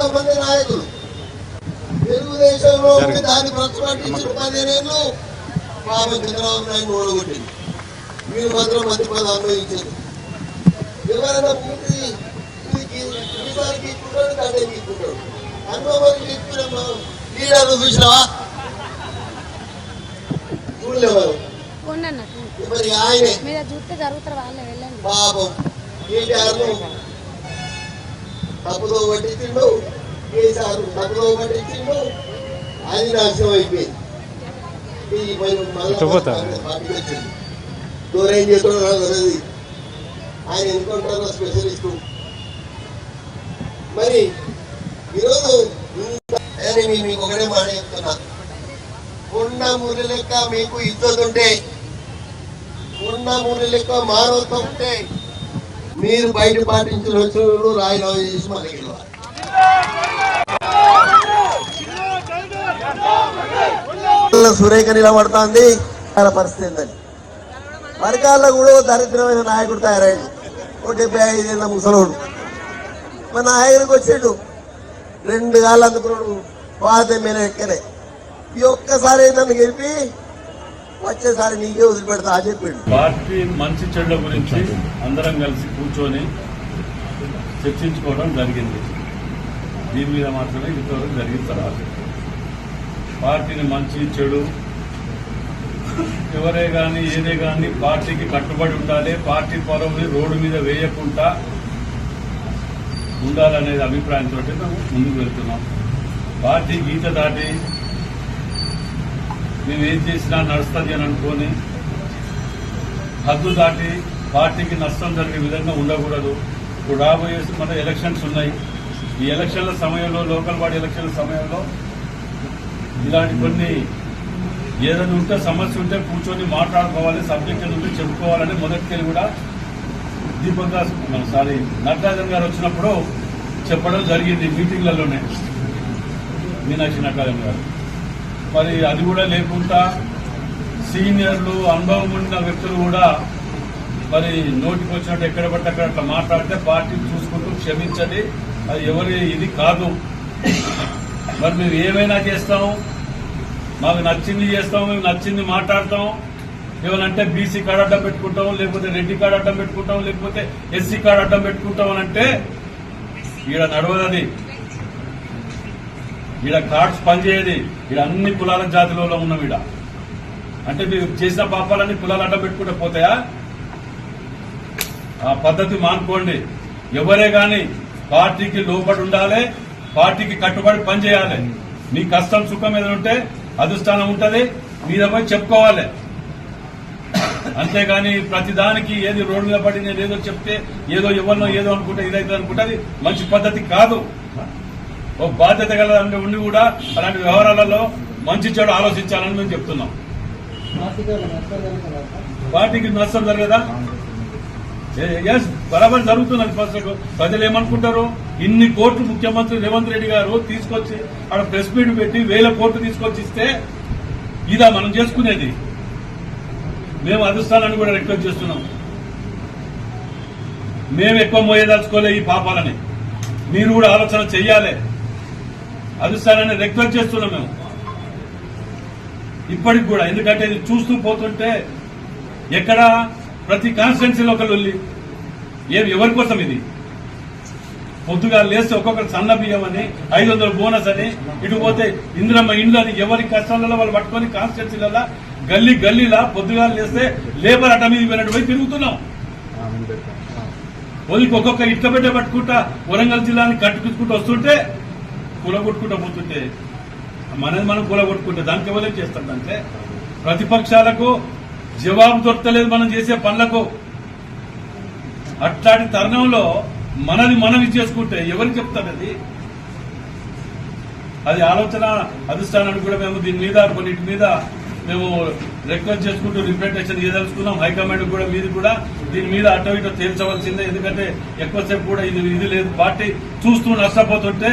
కొంతమంది నాయకులు. తెలుగుదేశంలో ఉండి దాన్ని ప్రతిపాటించిన పదిహేనేళ్ళు పాపం చంద్రబాబు నాయుడు ఓడగొట్టింది. మీరు మాత్రం మంచి పదం అనుభవించారు ఎవరైనా పూర్తి ఈసారికి ఇచ్చుకుంటాడు కంటే ఇచ్చుకుంటాడు అనుభవం ఇచ్చుకున్నాం లీడర్లు చూసినావా? చూడలేవారు మరి ఆయనే. పాపం. కేటీఆర్ను తప్పుదో పట్టించిండు కేసీఆర్ తప్పుదో పట్టించిండు అది నాశనం అయిపోయింది దూరం చేస్తాడో నాకు తెలియదు ఆయన ఎన్నుకుంటారో స్పెషలిస్ట్. మరి ఈరోజు మీకు ఒకటే మాట చెప్తున్నా. ఉన్న మురి లెక్క మీకు ఉంటే ఉన్న మురి లెక్క మానవత్వం ఉంటే మీరు బయట పాటించిన వచ్చినప్పుడు రాజీనామా చేసి మళ్ళీ సురేఖ నిలబడుతోంది చాలా పరిస్థితి ఏంటని మరికాల్లో కూడా దరిద్రమైన నాయకుడు తయారైంది ఒక డెబ్బై ఐదేళ్ళ ముసలోడు. మన నాయకుడికి వచ్చాడు. రెండు కాళ్ళు అందుకున్నాడు. పాత మీద ఎక్కనే. ఈ ఒక్కసారి నన్ను గెలిపి వచ్చేసారి నీకే వదిలిపెడతా అని చెప్పిండు. పార్టీ మంచి చెడ్డ గురించి అందరం కలిసి కూర్చొని చర్చించుకోవడం జరిగింది. దీని మీద మాత్రమే ఇంతవరకు జరిగిన తర్వాత. పార్టీని మంచి చెడు ఎవరే కానీ ఏదే కానీ పార్టీకి కట్టుబడి ఉండాలి పార్టీ పొరవుని రోడ్డు మీద వేయకుండా ఉండాలనేది అభిప్రాయంతో మేము ముందుకు వెళ్తున్నాం. పార్టీ గీత దాటి మేము ఏం చేసినా నడుస్తుంది అని అనుకొని హద్దు దాటి పార్టీకి నష్టం జరిగే విధంగా ఉండకూడదు. ఇప్పుడు రాబోయే మన ఎలక్షన్స్ ఉన్నాయి. ఈ ఎలక్షన్ల సమయంలో లోకల్ బాడీ ఎలక్షన్ల సమయంలో ఇలాంటి కొన్ని ఏదైనా ఉంటే సమస్య ఉంటే కూర్చొని మాట్లాడుకోవాలి సబ్జెక్ట్ ఉంటే చెప్పుకోవాలని మొదటికెళ్ళి కూడా దీపక్ దాస్ సారీ నటరాజన్ గారు వచ్చినప్పుడు చెప్పడం జరిగింది మీటింగ్లలోనే. మీనాక్షి నటరాజన్ గారు. మరి అది కూడా లేకుండా సీనియర్లు అనుభవం ఉన్న వ్యక్తులు కూడా మరి నోటికి వచ్చినట్టు ఎక్కడ పడితే అక్కడ అట్లా మాట్లాడితే పార్టీ చూసుకుంటూ క్షమించండి. అది ఎవరి ఇది కాదు. మరి మేము ఏమైనా చేస్తాం? మాకు నచ్చింది చేస్తాం మేము నచ్చింది మాట్లాడతాం. ఏమనంటే బీసీ కార్డు అడ్డం పెట్టుకుంటాం లేకపోతే రెడ్డి కార్డు అడ్డం పెట్టుకుంటాం లేకపోతే ఎస్సీ కార్డు అడ్డం పెట్టుకుంటాం అని అంటే ఈడ నడవదది ఈడ కార్డ్స్ పనిచేయది. ఈడ అన్ని కులాల జాతిలో ఉన్నాం ఈడ అంటే మీరు చేసిన పాపాలన్నీ కులాలు అడ్డ పెట్టుకుంటే పోతాయా? ఆ పద్ధతి మానుకోండి. ఎవరే గాని పార్టీకి లోబడి ఉండాలి పార్టీకి కట్టుబడి పనిచేయాలి మీ కష్టం సుఖం ఏదైనా ఉంటే అధిష్టానం ఉంటుంది మీద పోయి చెప్పుకోవాలి. అంతేగాని ప్రతిదానికి ఏది రోడ్డు మీద పడి నేను ఏదో చెప్తే ఏదో ఎవరినో ఏదో అనుకుంటే ఇదైతే అనుకుంటే అది మంచి పద్ధతి కాదు. ఓ బాధ్యత గల ఉండి కూడా అలాంటి వ్యవహారాలలో మంచి చెడు ఆలోచించాలని మేము చెప్తున్నాం. పార్టీకి నష్టం జరగదా ఎస్ బరాబర్ జరుగుతున్నది ఫస్ట్ ప్రజలు ఏమనుకుంటారు? ఇన్ని కోట్లు ముఖ్యమంత్రి రేవంత్ రెడ్డి గారు తీసుకొచ్చి ఆడ ప్రెస్ మీట్ పెట్టి వేల కోట్లు తీసుకొచ్చి ఇస్తే ఇదా మనం చేసుకునేది? మేము అధిష్టానాన్ని కూడా రిక్వెస్ట్ చేస్తున్నాం. మేము ఎక్కువ మోయదలుచుకోలే ఈ పాపాలని. మీరు కూడా ఆలోచన చెయ్యాలి. అధిష్టానాన్ని రిక్వెస్ట్ చేస్తున్నాం మేము. ఇప్పటికి కూడా ఎందుకంటే ఇది చూస్తూ పోతుంటే ఎక్కడ ప్రతి కాన్స్టిట్యున్సీలో ఒక లొల్లి ఏం ఎవరి కోసం ఇది? పొద్దుగా లేస్తే ఒక్కొక్కరు సన్న బియ్యం అని ఐదు వందల బోనస్ అని ఇటు పోతే ఇంద్రమ్మ ఇండ్లు అని ఎవరి కష్టాలలో వాళ్ళు పట్టుకొని కాన్స్టిట్యున్సీలలో గల్లీ గల్లీలా పొద్దుగా లేస్తే లేబర్ మీద పోయినట్టు పోయి తిరుగుతున్నాం. ఒక్కొక్క ఇట్ల బిడ్డ పట్టుకుంటా వరంగల్ జిల్లాని కట్టుకుంటూ వస్తుంటే కూలగొట్టుకుంటూ పోతుంటే మనది మనం కూలగొట్టుకుంటే దానికి ఎవరేం చేస్తుందంటే ప్రతిపక్షాలకు జవాబు దొరకలేదు మనం చేసే పనులకు. అట్లాంటి తరుణంలో మనది మనం చేసుకుంటే ఎవరు చెప్తారు అది అది ఆలోచన అధిష్టానానికి కూడా మేము దీని మీద కొన్నిటి మీద మేము రిక్వెస్ట్ చేసుకుంటూ రిప్రజెంటేషన్ చేయదలుచుకున్నాం హైకమాండ్ కూడా మీది కూడా దీని మీద అటో ఇటో తేల్చవలసిందే. ఎందుకంటే ఎక్కువసేపు కూడా ఇది ఇది లేదు. పార్టీ చూస్తూ నష్టపోతుంటే